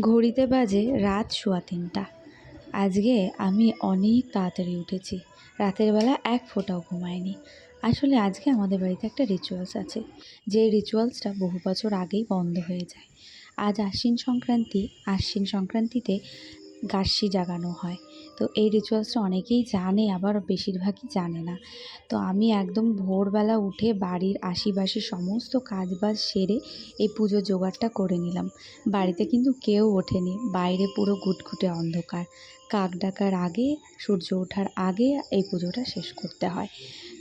ঘড়িতে বাজে রাত সোয়া তিনটা। আজকে আমি অনেক তাড়াতাড়ি উঠেছি। রাতের বেলা এক ফোঁটাও ঘুমাইনি। আসলে আজকে আমাদের বাড়িতে একটা রিচুয়ালস আছে। যে রিচুয়ালসটা বহু বছর আগেই বন্ধ হয়ে যায়। আজ আশ্বিন সংক্রান্তি, আশ্বিন সংক্রান্তিতে গাস্যি জাগানো হয়। তো এই রিচুয়ালসটা অনেকেই জানে, আবার বেশিরভাগই জানে না। তো আমি একদম ভোরবেলা উঠে বাড়ির আশিপাশে সমস্ত কাজবাজ সেরে এই পুজোর জোগাড়টা করে নিলাম। বাড়িতে কিন্তু কেউ ওঠেনি, বাইরে পুরো ঘুটঘুটে অন্ধকার। কাক ডাকার আগে, সূর্য ওঠার আগে এই পুজোটা শেষ করতে হয়।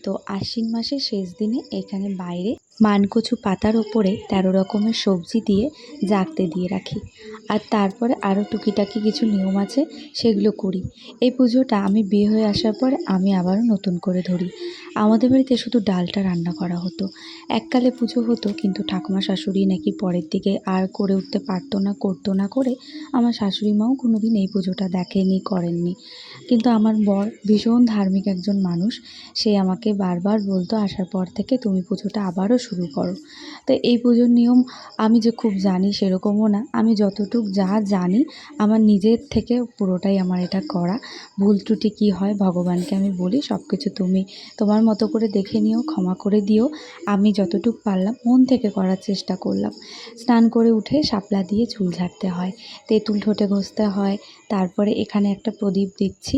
তো আশ্বিন মাসের শেষ দিনে এখানে বাইরে মানকচু পাতার ওপরে তেরো রকমের সবজি দিয়ে জাগতে দিয়ে রাখি। আর তারপরে আরও টুকিটাকি কিছু নিয়ম আছে, সেগুলো করি। এই পুজোটা আমি বিয়ে হয়ে আসার পরে আমি আবারও নতুন করে ধরি। আমাদের বাড়িতে শুধু ডালটা রান্না করা হতো। এককালে পুজো হতো, কিন্তু ঠাকুমা শাশুড়ি নাকি পরের দিকে আর করে উঠতে পারতো না, করতো না করে আমার শাশুড়ি মাও কোনো দিন এই পুজোটা দেখেনি, করেননি। কিন্তু আমার বর ভীষণ ধার্মিক একজন মানুষ, সে আমাকে বারবার বলতো, আসার পর থেকে তুমি পুজোটা আবারও শুরু করো। তো এই পুজোর নিয়ম আমি যে খুব জানি সেরকমও না। আমি যতটুক যা জানি, আমার নিজের থেকে পুরোটাই আমার এটা করা। ভুল ত্রুটি কী হয় ভগবানকে আমি বলি সব কিছু তুমি তোমার মতো করে দেখে নিও, ক্ষমা করে দিও। আমি যতটুক পারলাম মন থেকে করার চেষ্টা করলাম। স্নান করে উঠে শাপলা দিয়ে চুল ঝাড়তে হয়, তেঁতুল ঠোঁটে ঘষতে হয়, তারপরে এখানে একটা প্রদীপ দিচ্ছি।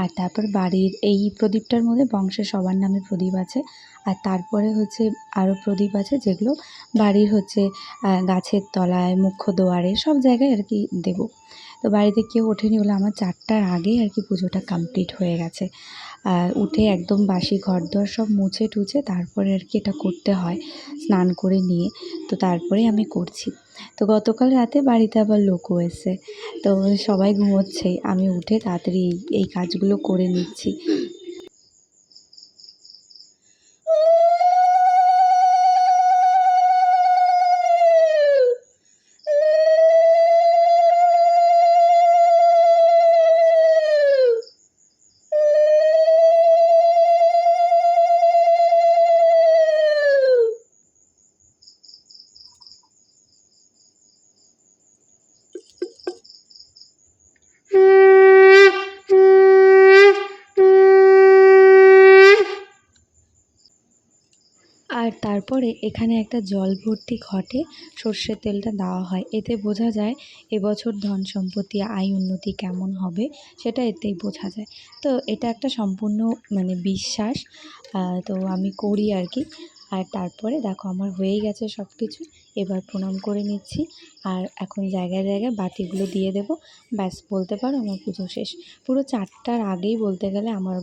আর তারপর বাড়ির এই প্রদীপটার মধ্যে বংশের সবার নামে প্রদীপ আছে। আর তারপরে হচ্ছে আরও প্রদীপ আছে যেগুলো বাড়ির হচ্ছে গাছের তলায়, মুখ্য দুয়ারে সব জায়গায় আর কি দেবো। তো বাড়িতে কেউ ওঠেনি বলে আমার চারটার আগেই আর কি পুজোটা কমপ্লিট হয়ে গেছে। উঠে একদম বাসি ঘরদোর সব মুছে টুছে তারপরে আর কি এটা করতে হয়, স্নান করে নিয়ে। তো তারপরে আমি করছি। তো গতকাল রাতে বাড়িতে আবার লোকও এসে তো সবাই ঘুমোচ্ছে আমি উঠে তাড়াতাড়ি এই কাজগুলো করে নিচ্ছি। আর তারপরে এখানে একটা জল ভর্তি ঘটে, সর্ষের তেলটা দেওয়া হয়। এতে বোঝা যায় এবছর ধন সম্পত্তি আয় উন্নতি কেমন হবে, সেটা এতেই বোঝা যায়। তো এটা একটা সম্পূর্ণ মানে বিশ্বাস তো আমি করি আর কি। আর তারপরে দেখো, আমার হয়েই গেছে সব কিছু এবার প্রণাম করে নিচ্ছি। আর এখন জায়গায় জায়গায় বাতিগুলো দিয়ে দেবো। ব্যাস, বলতে পারো আমার পুজো শেষ। পুরো চারটার আগেই বলতে গেলে আমার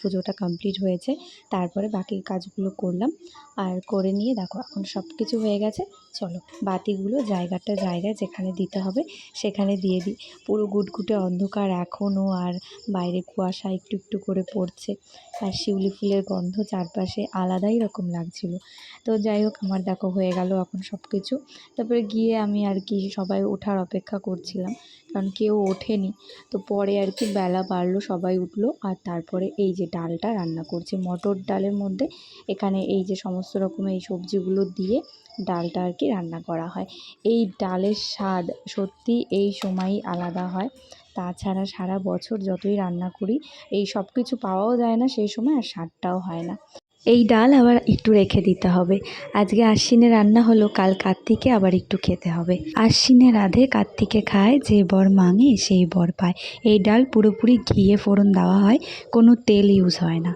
পুজোটা কমপ্লিট হয়েছে। তারপরে বাকি কাজগুলো করলাম। আর করে নিয়ে দেখো, এখন সব কিছু হয়ে গেছে। চলো, বাতিগুলো জায়গাটা জায়গায় যেখানে দিতে হবে সেখানে দিয়ে দিই। পুরো গুটগুটে অন্ধকার এখনও আর বাইরে কুয়াশা একটু একটু করে পড়ছে। আর শিউলি ফুলের গন্ধ চারপাশে আলাদাই রকম লাগছিল। তো যাই হোক, আমার দেখো হয়ে গেল। এখন সব কিছু তারপরে গিয়ে আমি আর কি সবাই ওঠার অপেক্ষা করছিলাম, কারণ কেউ ওঠেনি। তো পরে আর কি বেলা বাড়লো, সবাই উঠল, আর তারপরে এই যে ডালটা রান্না করছে, মটর ডালের মধ্যে। এখানে এই যে সমস্ত রকমের এই সবজিগুলো দিয়ে ডালটা আর কি রান্না করা হয়। এই ডালের স্বাদ সত্যি এই সময়ই আলাদা হয়। তাছাড়া সারা বছর যতই রান্না করি, এই সব কিছু পাওয়াও যায় না সেই সময় আর স্বাদটাও হয় না। এই ডাল আবার একটু রেখে দিতে হবে। আজকে আশ্বিনে রান্না হলো, কাল কার্তিকে আবার একটু খেতে হবে। আশ্বিনে রাধে কার্তিকে খায়, যে বর মাঙে সেই বর পায়। এই ডাল পুরোপুরি ঘিয়ে ফোড়ন দেওয়া হয়, কোনো তেল ইউজ হয় না।